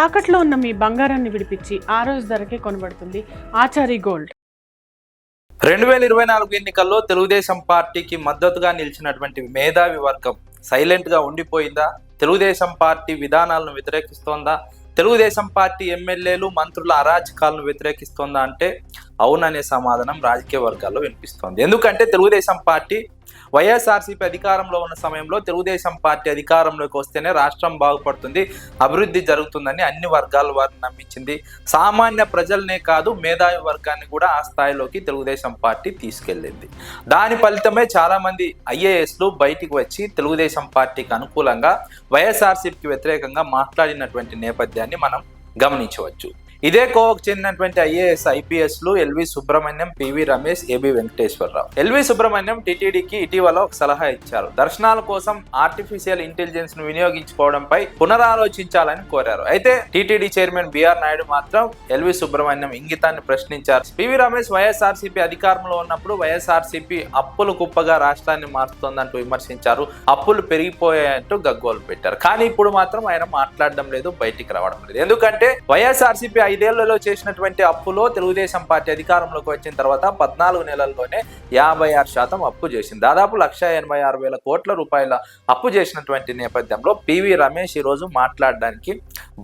తాకట్లో ఉన్న మీ బంగారాన్ని విడిపించి ఆ రోజు ధరకే కొనబడుతుంది ఆచారి గోల్డ్. రెండు వేల ఇరవై నాలుగు ఎన్నికల్లో తెలుగుదేశం పార్టీకి మద్దతుగా నిలిచినటువంటి మేధావి వర్గం సైలెంట్గా ఉండిపోయిందా? తెలుగుదేశం పార్టీ విధానాలను వ్యతిరేకిస్తోందా? తెలుగుదేశం పార్టీ ఎమ్మెల్యేలు మంత్రుల అరాచకాలను వ్యతిరేకిస్తోందా అంటే అవుననే సమాధానం రాజకీయ వర్గాల్లో వినిపిస్తోంది. ఎందుకంటే తెలుగుదేశం పార్టీ వైఎస్ఆర్సీపీ అధికారంలో ఉన్న సమయంలో తెలుగుదేశం పార్టీ అధికారంలోకి వస్తేనే రాష్ట్రం బాగుపడుతుంది అభివృద్ధి జరుగుతుందని అన్ని వర్గాల వారిని నమ్మించింది. సామాన్య ప్రజలనే కాదు మేధావి వర్గాన్ని కూడా ఆ స్థాయిలోకి తెలుగుదేశం పార్టీ తీసుకెళ్ళింది. దాని ఫలితమే చాలా మంది ఐఏఎస్లు బయటికి వచ్చి తెలుగుదేశం పార్టీకి అనుకూలంగా వైఎస్ఆర్సీపీకి వ్యతిరేకంగా మాట్లాడినటువంటి నేపథ్యాన్ని మనం గమనించవచ్చు. ఇదే కోవకు చెందినటువంటి ఐఏఎస్ ఐపీఎస్లు LV Subrahmanyam PV Ramesh AB Venkateswara Rao. LV Subrahmanyam టీటీడీకి ఇటీవల ఒక సలహా ఇచ్చారు. దర్శనాల కోసం ఆర్టిఫిషియల్ ఇంటెలిజెన్స్ను వినియోగించుకోవడంపై పునరాలోచించాలని కోరారు. అయితే టీటీడీ చైర్మన్ బిఆర్ నాయుడు మాత్రం ఎల్వి సుబ్రహ్మణ్యం ఇంగితాన్ని ప్రశ్నించారు. పివి రమేష్ వైఎస్ఆర్సీపీ అధికారంలో ఉన్నప్పుడు వైఎస్ఆర్సీపీ అప్పులు కుప్పగా రాష్ట్రాన్ని మారుస్తోందంటూ విమర్శించారు. అప్పులు పెరిగిపోయాయంటూ గగ్గోలు పెట్టారు. కానీ ఇప్పుడు మాత్రం ఆయన మాట్లాడడం లేదు బయటికి రావడం లేదు. ఎందుకంటే వైఎస్ఆర్సీపీ ఐదేళ్ళలో చేసినటువంటి అప్పులో తెలుగుదేశం పార్టీ అధికారంలోకి వచ్చిన తర్వాత పద్నాలుగు నెలల్లోనే యాభై ఆరు శాతం అప్పు చేసింది. దాదాపు లక్ష ఎనభై ఆరు వేల కోట్ల రూపాయల అప్పు చేసినటువంటి నేపథ్యంలో పివి రమేష్ ఈరోజు మాట్లాడడానికి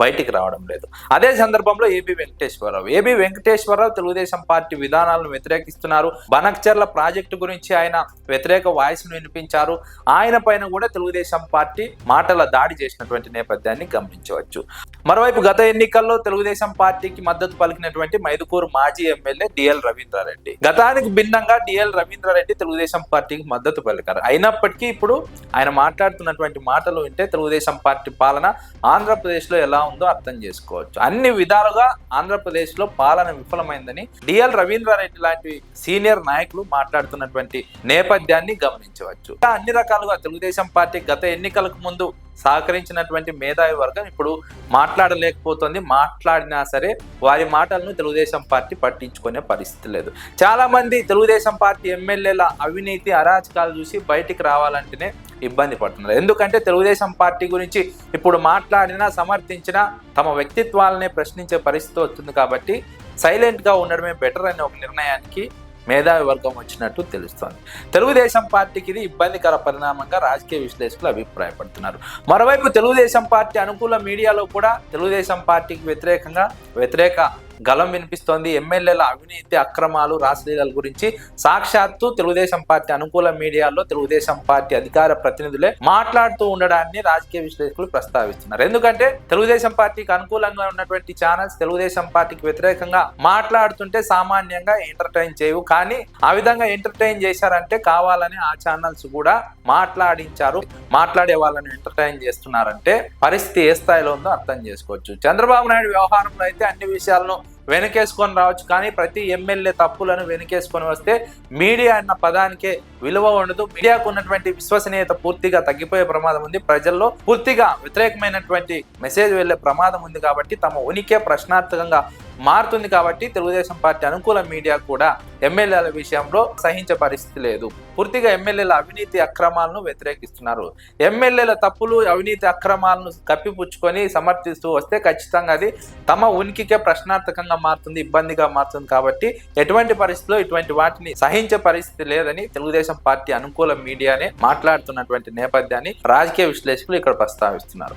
బయటికి రావడం లేదు. అదే సందర్భంలో A B Venkateswara Rao. A B Venkateswara Rao Telugu Desam party విధానాలను వ్యతిరేకిస్తున్నారు. బనక్చర్ల ప్రాజెక్టు గురించి ఆయన వ్యతిరేక వాయిస్ను వినిపించారు. ఆయన పైన కూడా తెలుగుదేశం పార్టీ మాటల దాడి చేసినటువంటి నేపథ్యాన్ని గమనించవచ్చు. మరోవైపు గత ఎన్నికల్లో తెలుగుదేశం పార్టీకి మద్దతు పలికినటువంటి మైదుకూరు మాజీ ఎమ్మెల్యే డిఎల్ రవీంద్రారెడ్డి. గతానికి భిన్నంగా డిఎల్ రవీంద్రారెడ్డి తెలుగుదేశం పార్టీకి మద్దతు పలికారు. అయినప్పటికీ ఇప్పుడు ఆయన మాట్లాడుతున్నటువంటి మాటలు వింటే తెలుగుదేశం పార్టీ పాలన ఆంధ్రప్రదేశ్లో ఎలా ఉందో అర్థం చేసుకోవచ్చు. అన్ని విధాలుగా ఆంధ్రప్రదేశ్లో పాలన విఫలమైందని డిఎల్ రవీంద్రారెడ్డి లాంటి సీనియర్ నాయకులు మాట్లాడుతున్నటువంటి నేపథ్యాన్ని గమనించవచ్చు. అన్ని రకాలుగా తెలుగుదేశం పార్టీ గత ఎన్నికలకు ముందు సహకరించినటువంటి మేధావి వర్గం ఇప్పుడు మాట్లాడలేకపోతుంది. మాట్లాడినా సరే వారి మాటలను తెలుగుదేశం పార్టీ పట్టించుకునే పరిస్థితి లేదు. చాలా మంది తెలుగుదేశం పార్టీ ఎమ్మెల్యేల అవినీతి అరాచకాలు చూసి బయటికి రావాలంటేనే ఇబ్బంది పడుతున్నారు. ఎందుకంటే తెలుగుదేశం పార్టీ గురించి ఇప్పుడు మాట్లాడినా సమర్థించినా తమ వ్యక్తిత్వాలనే ప్రశ్నించే పరిస్థితి వస్తుంది కాబట్టి సైలెంట్గా ఉండడమే బెటర్ అనే ఒక నిర్ణయానికి మేధావి వర్గం వచ్చినట్టు తెలుస్తోంది. తెలుగుదేశం పార్టీకి ఇది ఇబ్బందికర పరిణామంగా రాజకీయ విశ్లేషకులు అభిప్రాయపడుతున్నారు. మరోవైపు తెలుగుదేశం పార్టీ అనుకూల మీడియాలో కూడా తెలుగుదేశం పార్టీకి వ్యతిరేకంగా వ్యతిరేక గలం వినిపిస్తోంది. ఎమ్మెల్యేల అవినీతి అక్రమాలు రాసలీలల గురించి సాక్షాత్తు తెలుగుదేశం పార్టీ అనుకూల మీడియాలో తెలుగుదేశం పార్టీ అధికార ప్రతినిధులే మాట్లాడుతూ ఉండడాన్ని రాజకీయ విశ్లేషకులు ప్రస్తావిస్తున్నారు. ఎందుకంటే తెలుగుదేశం పార్టీకి అనుకూలంగా ఉన్నటువంటి ఛానల్స్ తెలుగుదేశం పార్టీకి వ్యతిరేకంగా మాట్లాడుతుంటే సామాన్యంగా ఎంటర్టైన్ చేయవు. కానీ ఆ విధంగా ఎంటర్టైన్ చేశారంటే కావాలని ఆ ఛానల్స్ కూడా మాట్లాడించారు. మాట్లాడే వాళ్ళని ఎంటర్టైన్ చేస్తున్నారంటే పరిస్థితి ఏ స్థాయిలో ఉందో అర్థం చేసుకోవచ్చు. చంద్రబాబు నాయుడు వ్యవహారంలో అయితే అన్ని విషయాలను వెనకేసుకొని రావచ్చు. కానీ ప్రతి ఎమ్మెల్యే తప్పులను వెనకేసుకొని వస్తే మీడియా అన్న పదానికే విలువ ఉండదు. మీడియాకు ఉన్నటువంటి విశ్వసనీయత పూర్తిగా తగ్గిపోయే ప్రమాదం ఉంది. ప్రజల్లో పూర్తిగా వ్యతిరేకమైనటువంటి మెసేజ్ వెళ్ళే ప్రమాదం ఉంది కాబట్టి తమ ఉనికే ప్రశ్నార్థకంగా మారుతుంది కాబట్టి తెలుగుదేశం పార్టీ అనుకూల మీడియా కూడా ఎమ్మెల్యేల విషయంలో సహించే పరిస్థితి లేదు. పూర్తిగా ఎమ్మెల్యేల అవినీతి అక్రమాలను వ్యతిరేకిస్తున్నారు. ఎమ్మెల్యేల తప్పులు అవినీతి అక్రమాలను కప్పిపుచ్చుకొని సమర్థిస్తూ వస్తే ఖచ్చితంగా అది తమ ఉనికికే ప్రశ్నార్థకంగా మారుతుంది ఇబ్బందిగా మారుతుంది కాబట్టి ఎటువంటి పరిస్థితిలో ఇటువంటి వాటిని సహించే పరిస్థితి లేదని తెలుగుదేశం పార్టీ అనుకూల మీడియానే మాట్లాడుతున్నటువంటి నేపథ్యాన్ని రాజకీయ విశ్లేషకులు ఇక్కడ ప్రస్తావిస్తున్నారు.